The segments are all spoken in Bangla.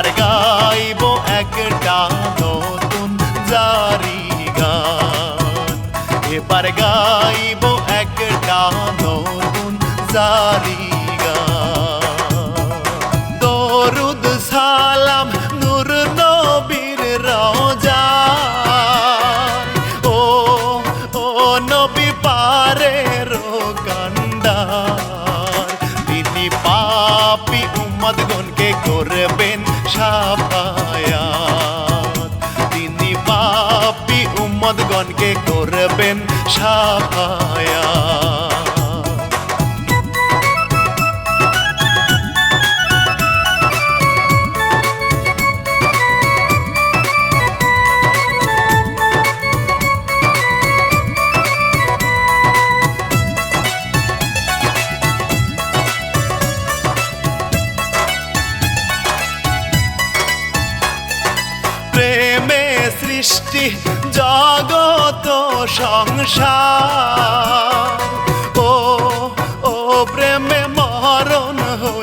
আর গাইব একটা পাপি উম্মত গণকে করবেন সাফায়াত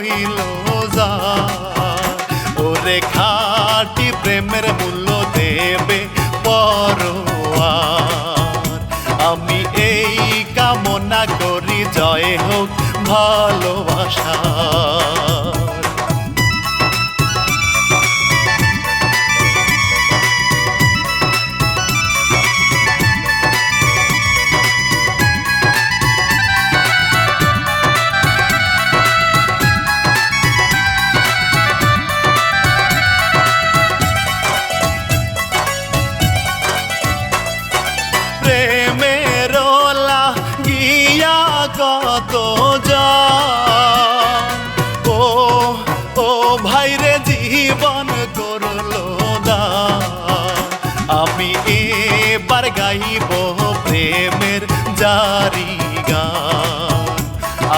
হইল যা ওরে খাটি প্রেমের মূল্য দেবে পরোয়ার। আমি এই কামনা করি, জয় হোক ভালোবাসার গাইব প্রেমের জারি গান।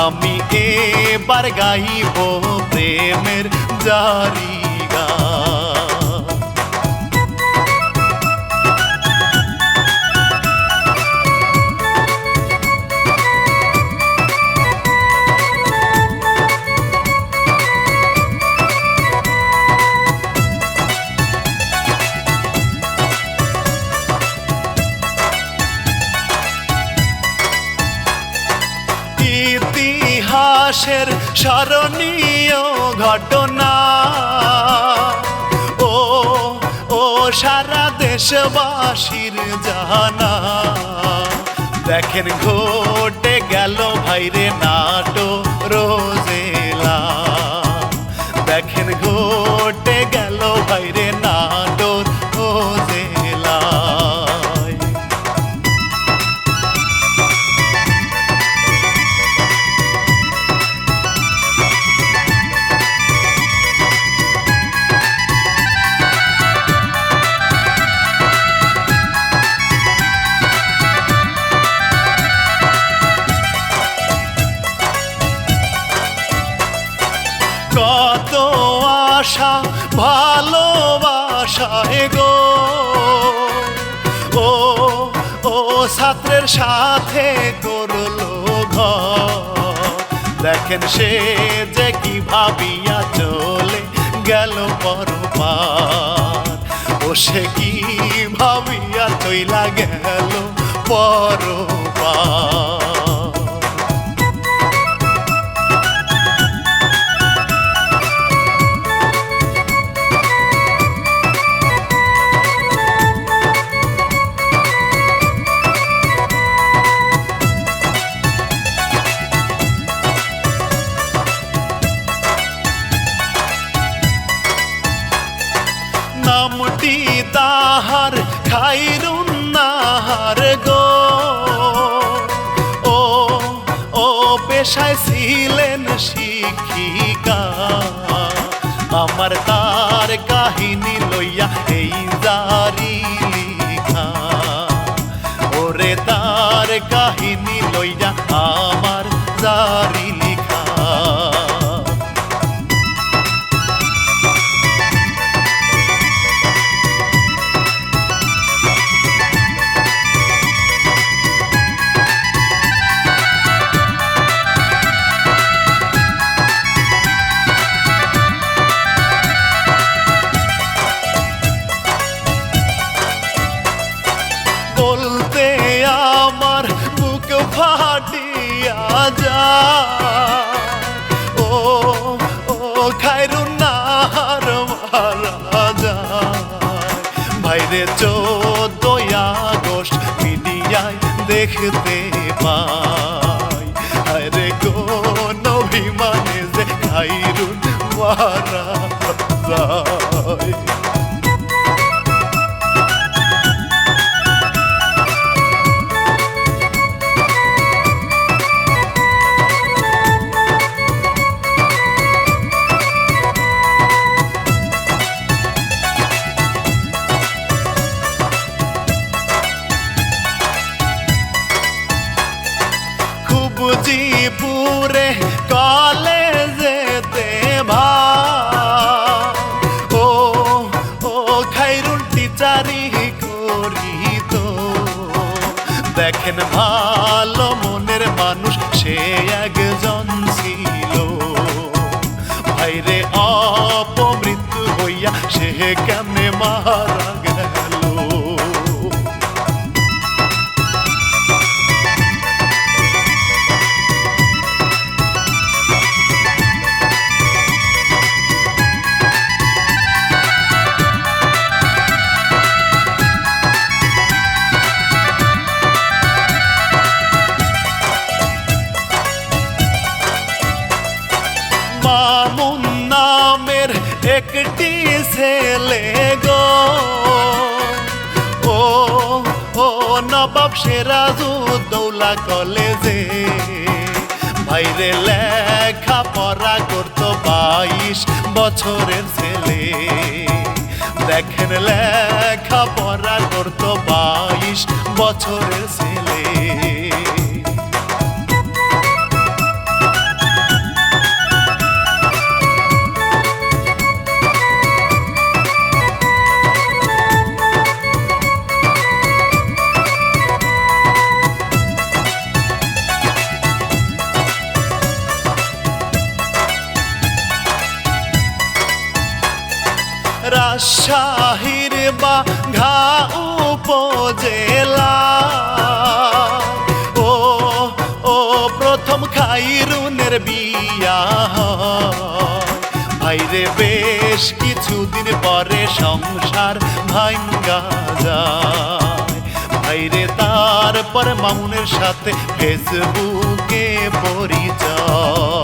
আমি এবার গাইব প্রেমের জারি দেশবাসীর জানা। দেখেন ঘটে গেল ভাইরে নাটো রোজেলা। দেখেন ঘটে ছাত্রের সাথে করল দেখেন সে যে কি ভাবিয়া চলে গেল পরপার ও সে কি ভাবিয়া চইলা গেল পরপার নাহার গো। ও ও, পেশায় ছিলেন শিক্ষিকা। আমার তার কাহিনী লইয়া এই জারি লিখা। ওরে তার কাহিনী লইয়া আমার জারি দেখতে পাই। আরে কোন অভিমানে যে খাইরুন মারা যায়। দেখেন ভালো মনের মানুষ সে একজন ছিল। ভাইরে অপমৃত্যু হইয়া সে কেমনে মারা সিরাজউদ্দৌলা কলেজে। বাইরে লেখা পড়া করতো বাইশ বছরের ছেলে। দেখেন লেখা পড়া করতো বাইশ বছরের ছেলে। বেশ কিছুদিন পরে সংসার ভাঙ্গা যায়। ভাইরে তারপর মামুনের সাথে ফেসবুকে পরিচয়।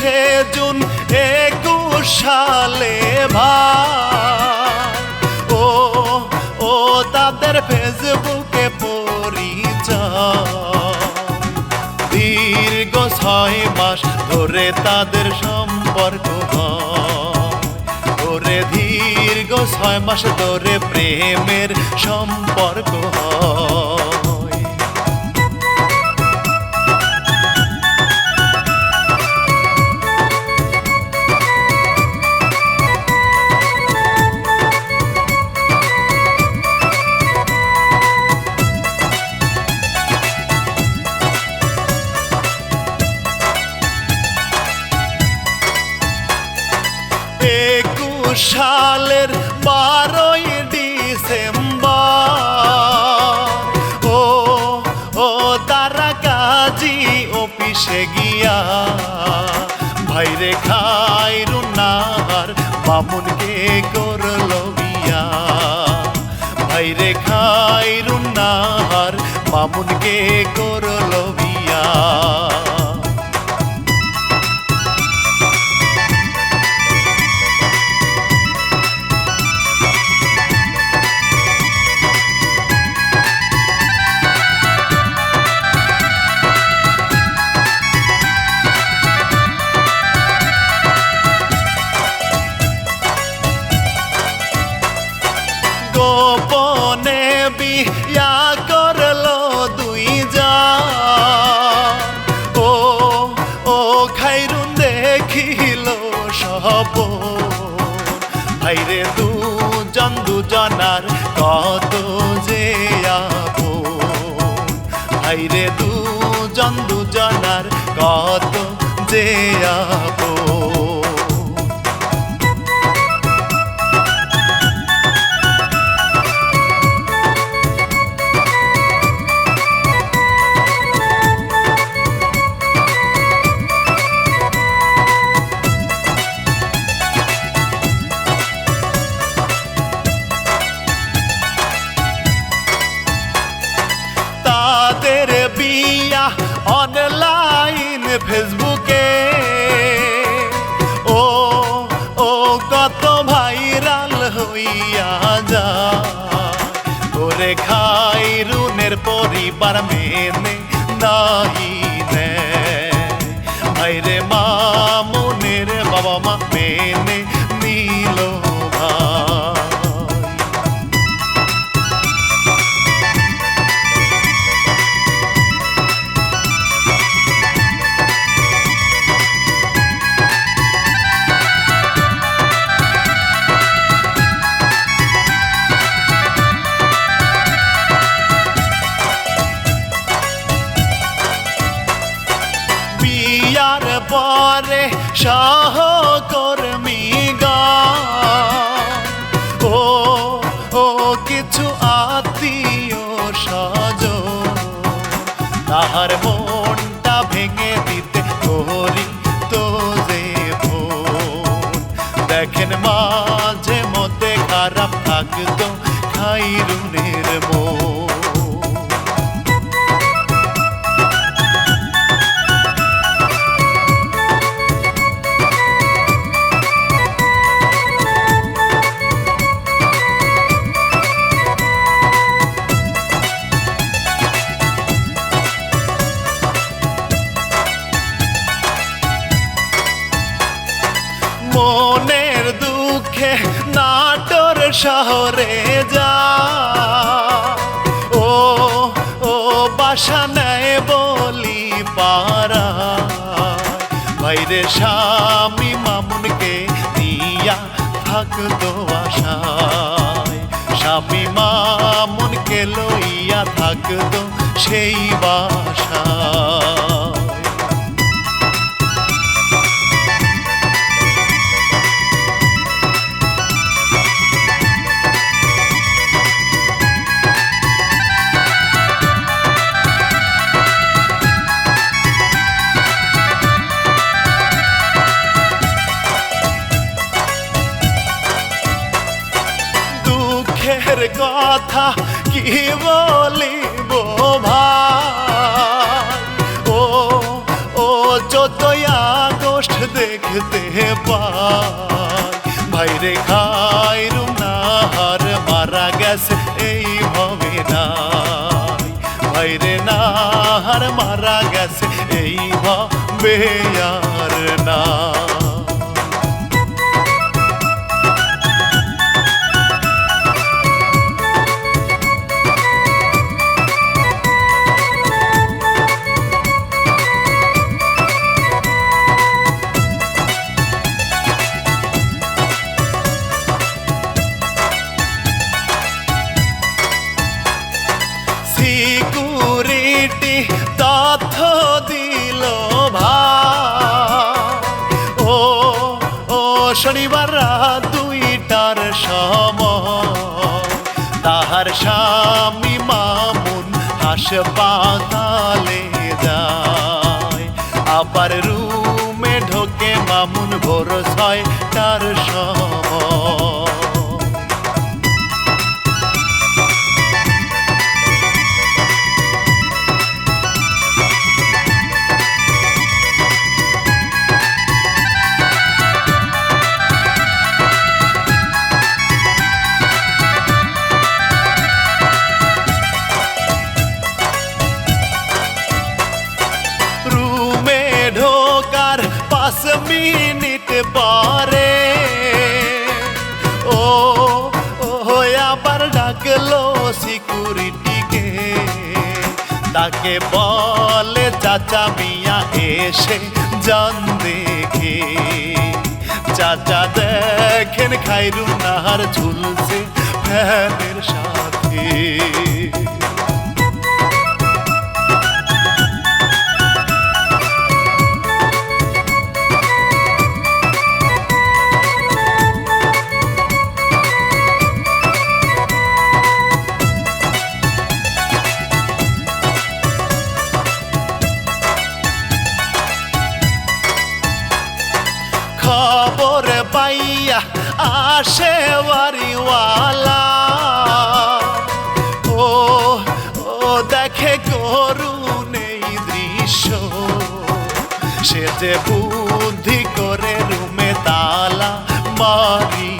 চব্বিশে জুন একুশ সালে ভাই। ও ও তাদের ফেসবুকে পরিচয়। দীর্ঘ ছয় মাস ধরে তাদের সম্পর্ক ধরে দীর্ঘ ছয় মাস ধরে প্রেমের সম্পর্ক হয়। করল বিয়া ভাইরে খাইরু নাহার বামুনকে করল ভাইরে দুজন দুজনার কত যে আবো ভাইরে দুজন দুজনার কত যে আপন বিয়া অনলাইন ফেসবুকে ও ও কত ভাইরাল হইয়া যা তোরে খাই রুনের পরিবার মেনে। കാക്കുന്നോ ആയിരം നേരമോ শহরে যা। ও ও, বাসা নেয় বলি পারা বাইরে স্বামী মামুনকে দিয়া থাকতো আশায়। স্বামী মামুনকে লইয়া থাকতো সেই বাসায়। দুঃখের কথা কি বলিব ভাই? ও ও চোদ্দই আগস্ট দেখতে পাই, ভাইরে খাই রুনাহার মারা গেছে এই ভবে নাই। ভাইরে নাহার, মারা গেছে এই ভবে আর না হাসপাতালে যায়। আবার রুমে ঢোকে মামুন ভোর ছয়টার সময়। আবার ডাকলো সিকিউরিটিকে। তাকে বলে, চাচা মিয়া এসে জন দেখে। চাচা দেখেন খাইরু নাহার ঝুলছে ফ্যানের সাথে। আসে ও ও দেখে করুন এই দৃশ্য। সে যে বুদ্ধি করে রুমে তালা মারিল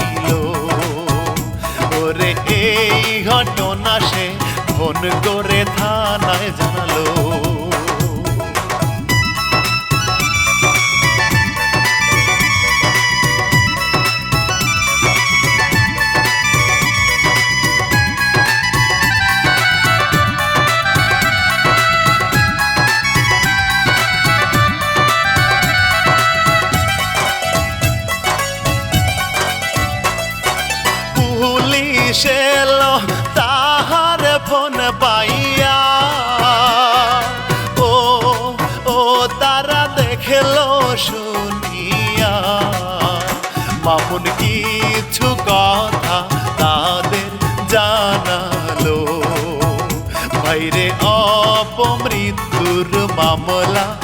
বাইরে অপমৃত্যুর মামলা।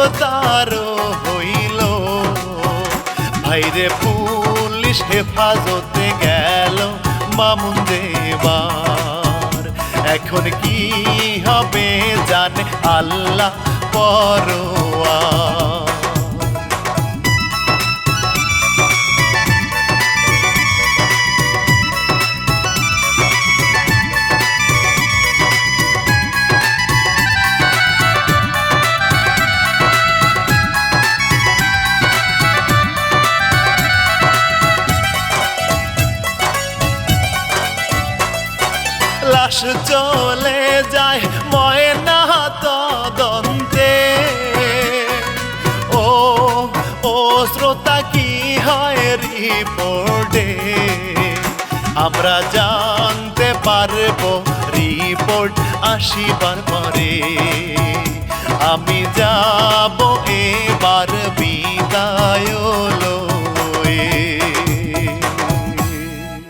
গ্রেপ্তার হইল। ভাইরে পুলিশ হেফাজতে গেল মামুন দেবার। এখন কি হবে জানে আল্লাহ পরোয়া। লাশ চলে যায় ময়না তদন্তে। ও ও শ্রোতা, কি হয় রিপোর্টে? আমরা জানতে পারব রিপোর্ট আসিবার পরে। আমি যাব এবার